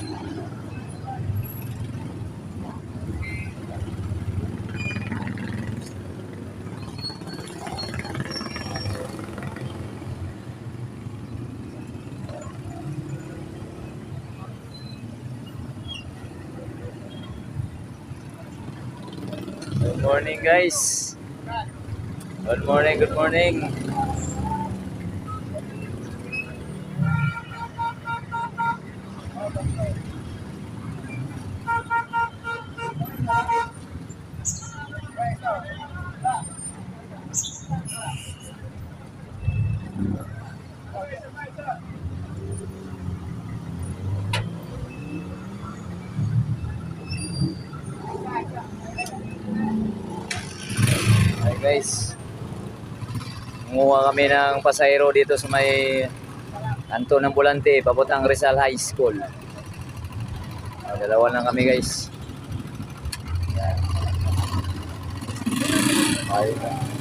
Good morning guys. Good morning, good morning. Guys. Munguha kami ng pasayro dito sa may Anto ng Bulante, papuntang Rizal High School. Dalawa lang kami guys. Yan. Na.